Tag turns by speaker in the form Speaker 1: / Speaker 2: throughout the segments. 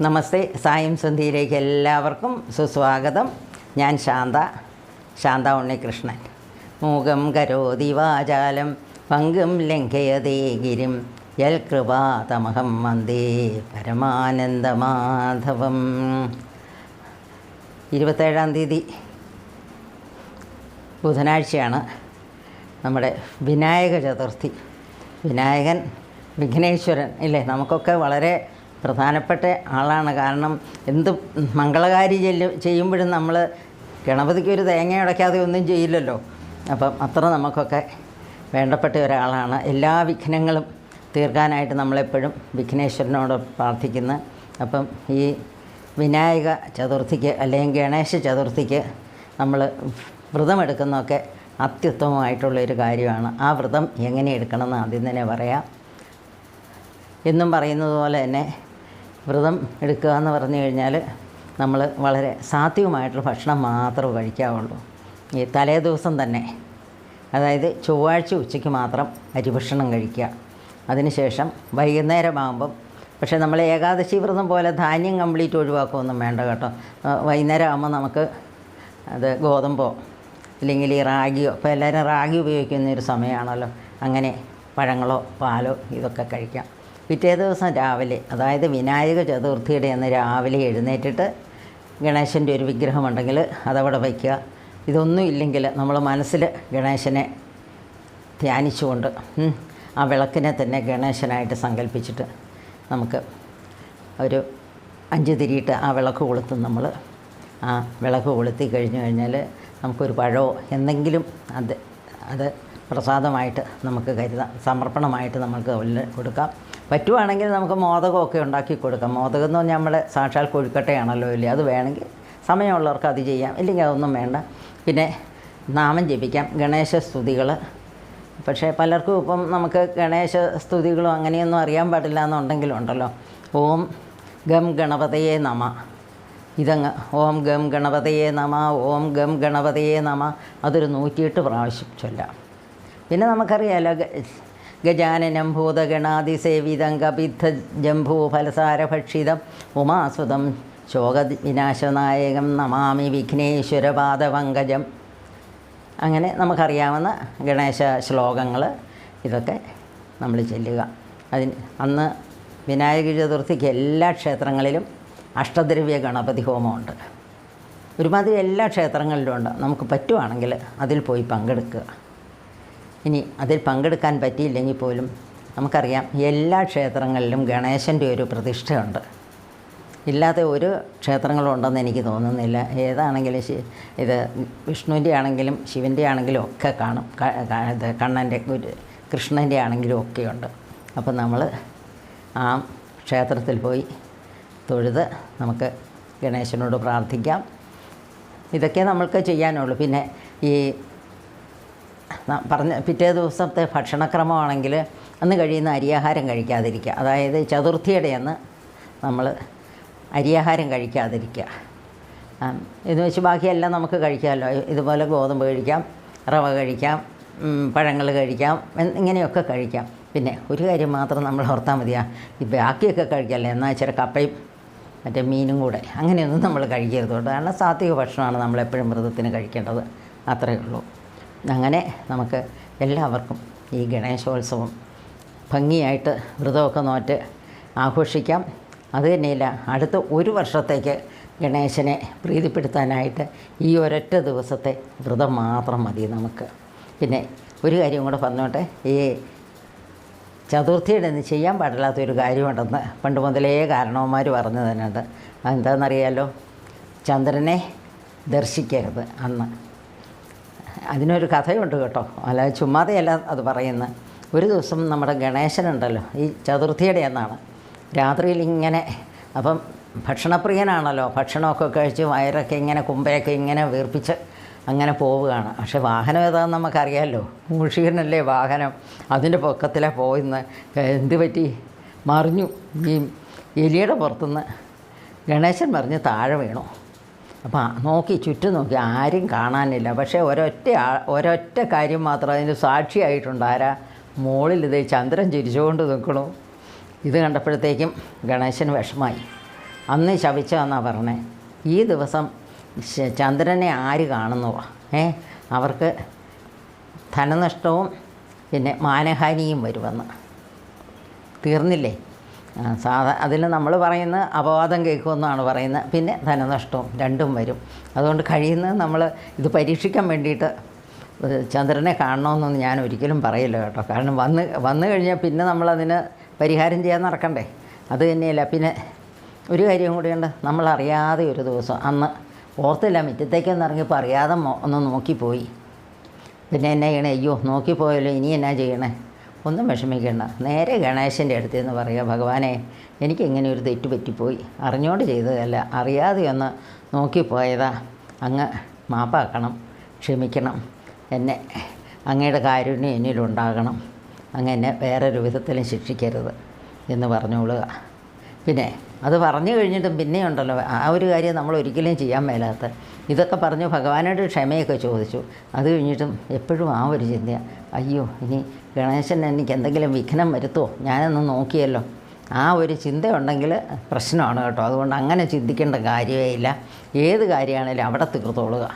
Speaker 1: നമസ്തേ. സായം സന്ധ്യയിലേക്ക് എല്ലാവർക്കും സുസ്വാഗതം. ഞാൻ ശാന്ത ശാന്ത ഉണ്ണികൃഷ്ണൻ. മൂകം കരോതി വാചാലം പങ്കും ലംഘയതേ ഗിരിം. യൽ കൃപാതമഹം വന്ദേ പരമാനന്ദമാധവം. ഇരുപത്തേഴാം തീയതി ബുധനാഴ്ചയാണ് നമ്മുടെ വിനായക ചതുർത്ഥി. വിനായകൻ വിഘ്നേശ്വരൻ ഇല്ലേ? നമുക്കൊക്കെ വളരെ പ്രധാനപ്പെട്ട ആളാണ്. കാരണം എന്ത് മംഗളകാരി ചെല്ലു ചെയ്യുമ്പോഴും നമ്മൾ ഗണപതിക്ക് ഒരു തേങ്ങ ഉടയ്ക്കാതെ ഒന്നും ചെയ്യില്ലല്ലോ. അപ്പം അത്ര നമുക്കൊക്കെ വേണ്ടപ്പെട്ട ഒരാളാണ്. എല്ലാ വിഘ്നങ്ങളും തീർക്കാനായിട്ട് നമ്മളെപ്പോഴും വിഘ്നേശ്വരനോട് പ്രാർത്ഥിക്കുന്നു. അപ്പം ഈ വിനായക ചതുർത്ഥിക്ക് അല്ലെങ്കിൽ ഗണേശ ചതുർത്ഥിക്ക് നമ്മൾ വ്രതമെടുക്കുന്നതൊക്കെ അത്യുത്തമമായിട്ടുള്ളൊരു കാര്യമാണ്. ആ വ്രതം എങ്ങനെ എടുക്കണമെന്ന് ആദ്യം തന്നെ പറയാം. എന്നും പറയുന്നത് പോലെ തന്നെ വ്രതം എടുക്കുക എന്ന് പറഞ്ഞു കഴിഞ്ഞാൽ നമ്മൾ വളരെ സാത്വികമായിട്ടുള്ള ഭക്ഷണം മാത്രമേ കഴിക്കാവുള്ളൂ. ഈ തലേ ദിവസം തന്നെ അതായത് ചൊവ്വാഴ്ച ഉച്ചയ്ക്ക് മാത്രം അരിഭക്ഷണം കഴിക്കുക. അതിനുശേഷം വൈകുന്നേരമാകുമ്പം പക്ഷേ നമ്മൾ ഏകാദശി വ്രതം പോലെ ധാന്യം കംപ്ലീറ്റ് ഒഴിവാക്കുകയൊന്നും വേണ്ട കേട്ടോ. വൈകുന്നേരം ആകുമ്പോൾ നമുക്ക് അത് ഗോതമ്പോ അല്ലെങ്കിൽ ഈ റാഗിയോ ഇപ്പോൾ എല്ലാവരും റാഗി ഉപയോഗിക്കുന്ന ഒരു സമയമാണല്ലോ. അങ്ങനെ പഴങ്ങളോ പാലോ ഇതൊക്കെ കഴിക്കാം. പിറ്റേ ദിവസം രാവിലെ അതായത് വിനായക ചതുർത്ഥിയുടെ അന്ന് രാവിലെ എഴുന്നേറ്റിട്ട് ഗണേശന്റെ ഒരു വിഗ്രഹമുണ്ടെങ്കിൽ അതവിടെ വയ്ക്കുക. ഇതൊന്നും ഇല്ലെങ്കിൽ നമ്മൾ മനസ്സിൽ ഗണേശനെ ധ്യാനിച്ചുകൊണ്ട് ആ വിളക്കിനെ തന്നെ ഗണേശനായിട്ട് സങ്കല്പിച്ചിട്ട് നമുക്ക് ഒരു അഞ്ച് തിരിയിട്ട് ആ വിളക്ക് കൊളുത്തും നമ്മൾ. ആ വിളക്ക് കൊളുത്തി കഴിഞ്ഞു കഴിഞ്ഞാൽ നമുക്കൊരു പഴമോ എന്തെങ്കിലും അത് അത് പ്രസാദമായിട്ട് നമുക്ക് കരുതാം. സമർപ്പണമായിട്ട് നമുക്ക് കൊടുക്കാം. പറ്റുവാണെങ്കിൽ നമുക്ക് മോദകമൊക്കെ ഉണ്ടാക്കി കൊടുക്കാം. മോദകം എന്ന് പറഞ്ഞാൽ നമ്മുടെ സാക്ഷാൽ കൊഴുക്കട്ടയാണല്ലോ ഇല്ലേ അത് വേണമെങ്കിൽ സമയമുള്ളവർക്ക് അത് ചെയ്യാം. ഇല്ലെങ്കിൽ അതൊന്നും വേണ്ട. പിന്നെ നാമം ജപിക്കാം. ഗണേശ സ്തുതികൾ പക്ഷേ പലർക്കും ഇപ്പം നമുക്ക് ഗണേശ സ്തുതികളും അങ്ങനെയൊന്നും അറിയാൻ പാടില്ല എന്നുണ്ടെങ്കിലും ഉണ്ടല്ലോ. ഓം ഗം ഗണപതയെ നമ. ഇതങ്ങ് ഓം ഗം ഗണപതയെ നമ ഓം ഗം ഗണപതയെ നമ. അതൊരു നൂറ്റിയെട്ട് പ്രാവശ്യം ചൊല്ലാം. പിന്നെ നമുക്കറിയാലോ ഗജാനനം ഭൂതഗണാതിസേവിതം കപിദ്ധ ജംഭൂ ഫലസാരഭക്ഷിതം ഉമാസുതം ശോക വിനാശനായകം നമാമി വിഘ്നേശ്വരപാദപങ്കജം. അങ്ങനെ നമുക്കറിയാവുന്ന ഗണേശ ശ്ലോകങ്ങൾ ഇതൊക്കെ നമ്മൾ ചെല്ലുക. അതിന് അന്ന് വിനായക ചതുർത്ഥിക്ക് എല്ലാ ക്ഷേത്രങ്ങളിലും അഷ്ടദ്രവ്യ ഗണപതി ഹോമമുണ്ട്. ഒരുമാതിരി എല്ലാ ക്ഷേത്രങ്ങളിലും ഉണ്ട്. നമുക്ക് പറ്റുവാണെങ്കിൽ അതിൽ പോയി പങ്കെടുക്കുക. ഇനി അതിൽ പങ്കെടുക്കാൻ പറ്റിയില്ലെങ്കിൽ പോലും നമുക്കറിയാം എല്ലാ ക്ഷേത്രങ്ങളിലും ഗണേശന്റെ ഒരു പ്രതിഷ്ഠയുണ്ട്. ഇല്ലാത്ത ഒരു ക്ഷേത്രങ്ങളും ഉണ്ടെന്ന് എനിക്ക് തോന്നുന്നില്ല. ഏതാണെങ്കിലും ശി- ഇത് വിഷ്ണുവിന്റെ ആണെങ്കിലും ശിവന്റെ ആണെങ്കിലും ഒക്കെ കാണും. ഇത് കണ്ണന്റെ കൃഷ്ണന്റെ ആണെങ്കിലും ഒക്കെയുണ്ട്. അപ്പം നമ്മൾ ആ ക്ഷേത്രത്തിൽ പോയി തൊഴുത് നമുക്ക് ഗണേശനോട് പ്രാർത്ഥിക്കാം. ഇതൊക്കെ നമ്മൾക്ക് ചെയ്യാനുള്ളൂ. പിന്നെ ഈ പറഞ്ഞ പിറ്റേ ദിവസത്തെ ഭക്ഷണക്രമമാണെങ്കിൽ അന്ന് കഴിയുന്ന അരിയാഹാരം കഴിക്കാതിരിക്കുക. അതായത് ചതുർത്ഥിയുടെ അന്ന് നമ്മൾ അരിയാഹാരം കഴിക്കാതിരിക്കുക. എന്ന് വെച്ച് ബാക്കിയെല്ലാം നമുക്ക് കഴിക്കാമല്ലോ. ഇതുപോലെ ഗോതമ്പ് കഴിക്കാം റവ കഴിക്കാം പഴങ്ങൾ കഴിക്കാം ഇങ്ങനെയൊക്കെ കഴിക്കാം. പിന്നെ ഒരു കാര്യം മാത്രം നമ്മൾ ഓർത്താൽ മതിയാ ഈ ബാക്കിയൊക്കെ കഴിക്കല്ലേ? എന്നാൽ ഇച്ചിരി കപ്പയും മറ്റേ മീനും കൂടെ അങ്ങനെയൊന്നും നമ്മൾ കഴിക്കരുത് കാരണം സാത്വിക ഭക്ഷണമാണ് നമ്മളെപ്പോഴും മൃഗത്തിന് കഴിക്കേണ്ടത്. അത്രയേ ഉള്ളൂ. അങ്ങനെ നമുക്ക് എല്ലാവർക്കും ഈ ഗണേശോത്സവം ഭംഗിയായിട്ട് വ്രതമൊക്കെ നോറ്റ് ആഘോഷിക്കാം. അത് തന്നെയില്ല അടുത്ത ഒരു വർഷത്തേക്ക് ഗണേശനെ പ്രീതിപ്പെടുത്താനായിട്ട് ഈ ഒരൊറ്റ ദിവസത്തെ വ്രതം മാത്രം മതി നമുക്ക്. പിന്നെ ഒരു കാര്യം കൂടെ പറഞ്ഞോട്ടെ ഈ ചതുർത്ഥിയുടെ ഒന്ന് ചെയ്യാൻ പാടില്ലാത്ത ഒരു കാര്യമുണ്ടെന്ന് പണ്ട് മുതലേ കാരണവന്മാർ പറഞ്ഞു തന്നെയുണ്ട്. അതെന്താണെന്നറിയാലോ ചന്ദ്രനെ ദർശിക്കരുത് അന്ന്. അതിനൊരു കഥയുണ്ട് കേട്ടോ. അല്ല ചുമ്മാതെയല്ല അത് പറയുന്നത് ഒരു ദിവസം നമ്മുടെ ഗണേശനുണ്ടല്ലോ ഈ ചതുർത്ഥിയുടെ എന്നാണ് രാത്രിയിൽ ഇങ്ങനെ അപ്പം ഭക്ഷണപ്രിയനാണല്ലോ ഭക്ഷണമൊക്കെ കഴിച്ച് വയറൊക്കെ ഇങ്ങനെ കുമ്പയൊക്കെ ഇങ്ങനെ വീർപ്പിച്ച് അങ്ങനെ പോവുകയാണ്. പക്ഷേ വാഹനം ഏതാണെന്ന് നമുക്കറിയാമല്ലോ മൂഷികനല്ലേ വാഹനം. അതിന്റെ പൊക്കത്തിലാണ് പോയിന്ന്. എന്ത് പറ്റി? മറിഞ്ഞു. ഈ എലിയുടെ പുറത്തുനിന്ന് ഗണേശൻ മറിഞ്ഞ് താഴെ വീണു. അപ്പോൾ നോക്കി ചുറ്റും നോക്കി ആരും കാണാനില്ല. പക്ഷേ ഒരൊറ്റ ഒരൊറ്റ കാര്യം മാത്രം അതിന് സാക്ഷിയായിട്ടുണ്ട്. ആരാ? മുകളിൽ ഇത് ചന്ദ്രൻ ചിരിച്ചുകൊണ്ട് നിൽക്കണു. ഇത് കണ്ടപ്പോഴത്തേക്കും ഗണേശന് വിഷമായി. അന്ന് ശവിച്ചതെന്നാണ് പറഞ്ഞേ? ഈ ദിവസം ചന്ദ്രനെ ആര് കാണുന്നുവാ ഏ അവർക്ക് ധനനഷ്ടവും പിന്നെ മാനഹാനിയും വരുമെന്ന്. തീർന്നില്ലേ? സാധാ അതിൽ നമ്മൾ പറയുന്ന അപവാദം കേൾക്കുമെന്നാണ് പറയുന്നത്. പിന്നെ ധനനഷ്ടവും രണ്ടും വരും. അതുകൊണ്ട് കഴിയുന്ന നമ്മൾ ഇത് പരീക്ഷിക്കാൻ വേണ്ടിയിട്ട് ചന്ദ്രനെ കാണണമെന്നൊന്നും ഞാൻ ഒരിക്കലും പറയില്ല കേട്ടോ. കാരണം വന്ന് വന്നു കഴിഞ്ഞാൽ പിന്നെ നമ്മളതിന് പരിഹാരം ചെയ്യാൻ നടക്കണ്ടേ? അത് തന്നെയല്ല. പിന്നെ ഒരു കാര്യം കൂടിയുണ്ട്. നമ്മളറിയാതെ ഒരു ദിവസം അന്ന് ഓർത്തില്ല മുറ്റത്തേക്കൊന്ന് ഇറങ്ങിയപ്പോൾ അറിയാതെ ഒന്ന് നോക്കിപ്പോയി. പിന്നെ എന്നാ ചെയ്യണേ? അയ്യോ നോക്കിപ്പോയല്ലോ. ഇനി എന്നാ ചെയ്യണേ? ഒന്നും വിഷമിക്കേണ്ട. നേരെ ഗണേശന്റെ അടുത്ത് എന്ന് പറയുക ഭഗവാനെ എനിക്ക് ഇങ്ങനെ ഒരു തെറ്റ് പറ്റിപ്പോയി. അറിഞ്ഞോണ്ട് ചെയ്തതല്ല. അറിയാതെ ഒന്ന് നോക്കിപ്പോയതാ. അങ്ങ് മാപ്പാക്കണം ക്ഷമിക്കണം. എന്നെ അങ്ങയുടെ കാരുണ്യം എന്നിലുണ്ടാകണം. അങ്ങ് എന്നെ വേറൊരു വിധത്തിലും ശിക്ഷിക്കരുത് എന്ന് പറഞ്ഞോളുക. പിന്നെ അത് പറഞ്ഞു കഴിഞ്ഞിട്ടും പിന്നെ ഉണ്ടല്ലോ. ആ ഒരു കാര്യം നമ്മൾ ഒരിക്കലും ചെയ്യാൻ മേലാത്ത. ഇതൊക്കെ പറഞ്ഞു ഭഗവാനോട് ക്ഷമയൊക്കെ ചോദിച്ചു. അത് കഴിഞ്ഞിട്ടും എപ്പോഴും ആ ഒരു ചിന്ത. അയ്യോ ഇനി ഗണേശൻ എനിക്ക് എന്തെങ്കിലും വിഘ്നം വരുത്തുമോ ഞാനൊന്ന് നോക്കിയല്ലോ. ആ ഒരു ചിന്ത ഉണ്ടെങ്കിൽ പ്രശ്നമാണ് കേട്ടോ. അതുകൊണ്ട് അങ്ങനെ ചിന്തിക്കേണ്ട കാര്യമേ ഇല്ല. ഏത് കാര്യമാണേലും അവിടെ തീർത്തോളുക.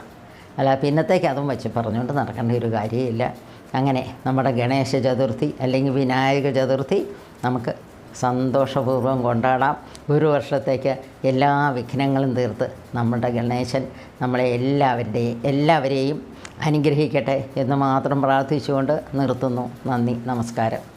Speaker 1: അല്ല പിന്നത്തേക്ക് അതും വെച്ച് പറഞ്ഞുകൊണ്ട് നടക്കേണ്ട ഒരു കാര്യമില്ല. അങ്ങനെ നമ്മുടെ ഗണേശ ചതുർത്ഥി അല്ലെങ്കിൽ വിനായക ചതുർത്ഥി നമുക്ക് സന്തോഷപൂർവം കൊണ്ടാടാം. ഒരു വർഷത്തേക്ക് എല്ലാ വിഘ്നങ്ങളും തീർത്ത് നമ്മുടെ ഗണേശൻ നമ്മളെ എല്ലാവരുടെയും എല്ലാവരെയും അനുഗ്രഹിക്കട്ടെ എന്ന് മാത്രം പ്രാർത്ഥിച്ചുകൊണ്ട് നിർത്തുന്നു. നന്ദി നമസ്കാരം.